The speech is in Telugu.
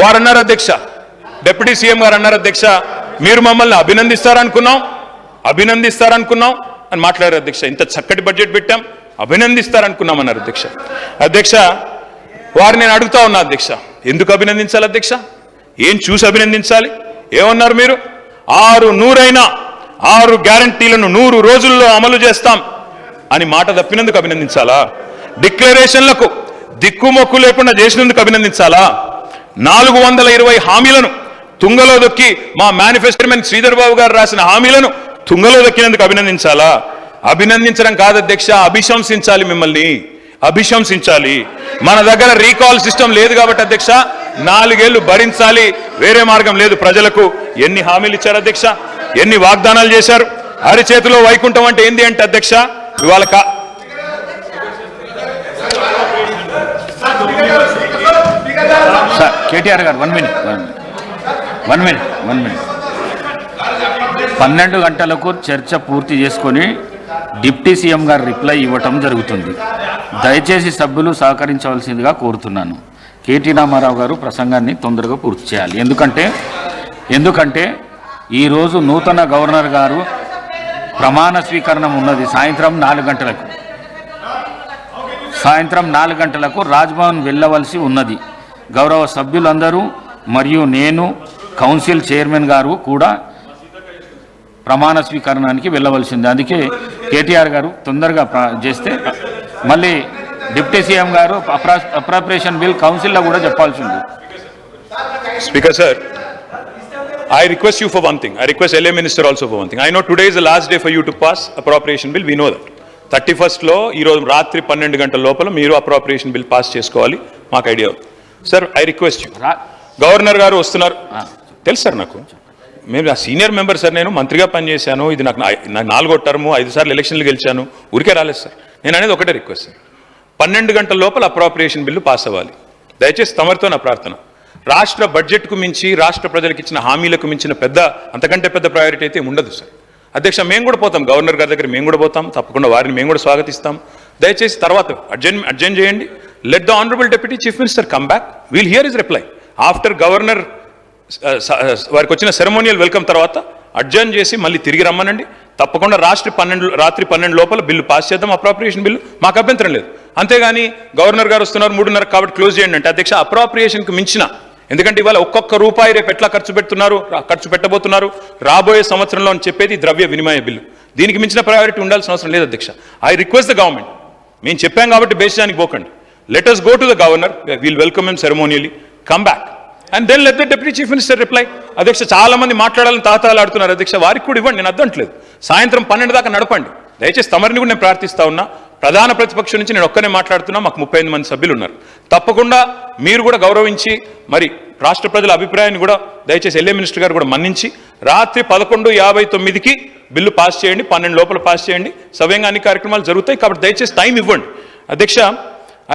వారు అన్నారు అధ్యక్ష డిప్యూటీ సీఎం గారు అన్నారు అధ్యక్ష మీరు మమ్మల్ని అభినందిస్తారనుకున్నాం అభినందిస్తారనుకున్నాం అని మాట్లాడారు అధ్యక్ష ఇంత చక్కటి బడ్జెట్ పెట్టాం అభినందిస్తారనుకున్నాం అన్నారు అధ్యక్ష. అధ్యక్ష వారు నేను అడుగుతా ఉన్నా అధ్యక్ష ఎందుకు అభినందించాలి అధ్యక్ష? ఏం చూసి అభినందించాలి? ఏమన్నారు మీరు? ఆరు నూరైనా ఆరు గ్యారంటీలను నూరు రోజుల్లో అమలు చేస్తాం అని మాట తప్పినందుకు అభినందించాలా? డిక్లరేషన్లకు దిక్కుమొక్కు లేకుండా చేసినందుకు అభినందించాలా? నాలుగు వందల ఇరవై హామీలను తుంగలో దొక్కి మా మేనిఫెస్టోమెన్ శ్రీధర్ బాబు గారు రాసిన హామీలను తుంగలో దొక్కినందుకు అభినందించాలా? అభినందించడం కాదు అధ్యక్ష అభిశంసించాలి మిమ్మల్ని. అభిశంసించాలి. మన దగ్గర రీకాల్ సిస్టమ్ లేదు కాబట్టి అధ్యక్ష నాలుగేళ్ళు భరించాలి. వేరే మార్గం లేదు ప్రజలకు. ఎన్ని హామీలు ఇచ్చారు అధ్యక్ష? ఎన్ని వాగ్దానాలు చేశారు? అరిచేతిలో వైకుంఠం అంటే ఏంది అంటే అధ్యక్ష ఇవాళ కా సార్ కేటీఆర్ గారు one minute one minute one minute పన్నెండు గంటలకు చర్చ పూర్తి చేసుకొని డిప్టీ సీఎం గారు రిప్లై ఇవ్వటం జరుగుతుంది. దయచేసి సభ్యులు సహకరించవలసిందిగా కోరుతున్నాను. కేటీ రామారావు గారు ప్రసంగాన్ని తొందరగా పూర్తి చేయాలి. ఎందుకంటే ఎందుకంటే ఈరోజు నూతన గవర్నర్ గారు ప్రమాణ స్వీకరణం ఉన్నది సాయంత్రం నాలుగు గంటలకు. సాయంత్రం నాలుగు గంటలకు రాజ్భవన్ వెళ్ళవలసి ఉన్నది. గౌరవ సభ్యులందరూ మరియు నేను కౌన్సిల్ చైర్మన్ గారు కూడా ప్రమాణ స్వీకరణానికి వెళ్ళవలసింది అందుకే కేటీఆర్ గారు తొందరగా చేస్తే మళ్ళీ డిప్యూటీ సీఎం గారు అప్రా అప్రాప్రియేషన్ బిల్ కౌన్సిల్లో కూడా చెప్పాల్సి ఉంది speaker sir I request you for one thing. I request LA Minister also for one thing. I know today is the last day for you to pass appropriation bill. We know that. Thirty ఫస్ట్లో ఈరోజు రాత్రి పన్నెండు గంటల లోపల మీరు అప్రాప్రియేషన్ బిల్ పాస్ చేసుకోవాలి మాకు idea sir I request governor గారు వస్తున్నారు. తెలుసు సార్ నాకు. మేము ఆ సీనియర్ మెంబర్ సార్ నేను మంత్రిగా పనిచేశాను. ఇది నాకు నా- నా నాలుగో టర్ము ఐదు సార్లు ఎలక్షన్లు గెలిచాను. ఊరికే రాలేదు సార్. నేను అనేది ఒకటే రిక్వెస్ట్ సార్. పన్నెండు గంటల లోపల అప్రాప్రియేషన్ బిల్లు పాస్ అవ్వాలి. దయచేసి తమరితో నా ప్రార్థన. రాష్ట్ర బడ్జెట్కు మించి రాష్ట్ర ప్రజలకు ఇచ్చిన హామీలకు మించిన పెద్ద అంతకంటే పెద్ద ప్రయారిటీ అయితే ఉండదు సార్. అధ్యక్ష మేము కూడా పోతాం. గవర్నర్ గారి దగ్గర మేము కూడా పోతాం. తప్పకుండా వారిని మేము కూడా స్వాగతిస్తాం. దయచేసి తర్వాత అర్జెంట్ అర్జెంట్ చేయండి. Let the honourable deputy chief minister come back will here is reply after governor వారికి వచ్చిన సెరమోనియల్ వెల్కమ్ తర్వాత అడ్జర్న్ చేసి మళ్ళీ తిరిగి రమ్మనండి. తప్పకుండా రాష్ట్ర పన్నెండు రాత్రి పన్నెండు లోపల బిల్లు పాస్ చేద్దాం. అప్రాప్రియేషన్ బిల్లు మాకు అభ్యంతరం లేదు. అంతేగాని గవర్నర్ గారు వస్తున్నారు మూడున్నర కాబట్టి క్లోజ్ చేయండి అంటే అధ్యక్ష అప్రాప్రియేషన్కి మించిన. ఎందుకంటే ఇవాళ ఒక్కొక్క రూపాయి రేపు ఎట్లా ఖర్చు పెడుతున్నారు ఖర్చు పెట్టబోతున్నారు రాబోయే సంవత్సరంలో అని చెప్పేది ద్రవ్య వినిమయ బిల్లు. దీనికి మించిన ప్రయారిటీ ఉండాల్సిన అవసరం లేదు అధ్యక్ష. ఐ రిక్వెస్ట్ ద గవర్నమెంట్ మేము చెప్పాం కాబట్టి బేసిదానికి పోకండి. Let us go to the governor will welcome him ceremonially come back and then let the deputy chief minister reply అధ్యక్ష చాలా మంది మాట్లాడాలని తాతాలాడుతున్నారు అధ్యక్ష వారికి కూడా ఇవ్వండి. నేను అద్దంట్లేదు. సాయంత్రం పన్నెండు దాకా నడపండి. దయచేసి తమరిని కూడా నేను ప్రార్థిస్తా ఉన్నా. ప్రధాన ప్రతిపక్షం నుంచి నేను ఒక్కనే మాట్లాడుతున్నా. మాకు ముప్పై ఎనిమిది మంది సభ్యులు ఉన్నారు. తప్పకుండా మీరు కూడా గౌరవించి మరి రాష్ట్ర ప్రజల అభిప్రాయాన్ని కూడా దయచేసి ఎల్ఏ మినిస్టర్ గారు కూడా మన్నించి రాత్రి పదకొండు యాభై తొమ్మిదికి బిల్లు పాస్ చేయండి. పన్నెండు లోపల పాస్ చేయండి. సవ్యంగా అన్ని కార్యక్రమాలు జరుగుతాయి. కాబట్టి దయచేసి టైం ఇవ్వండి. అధ్యక్ష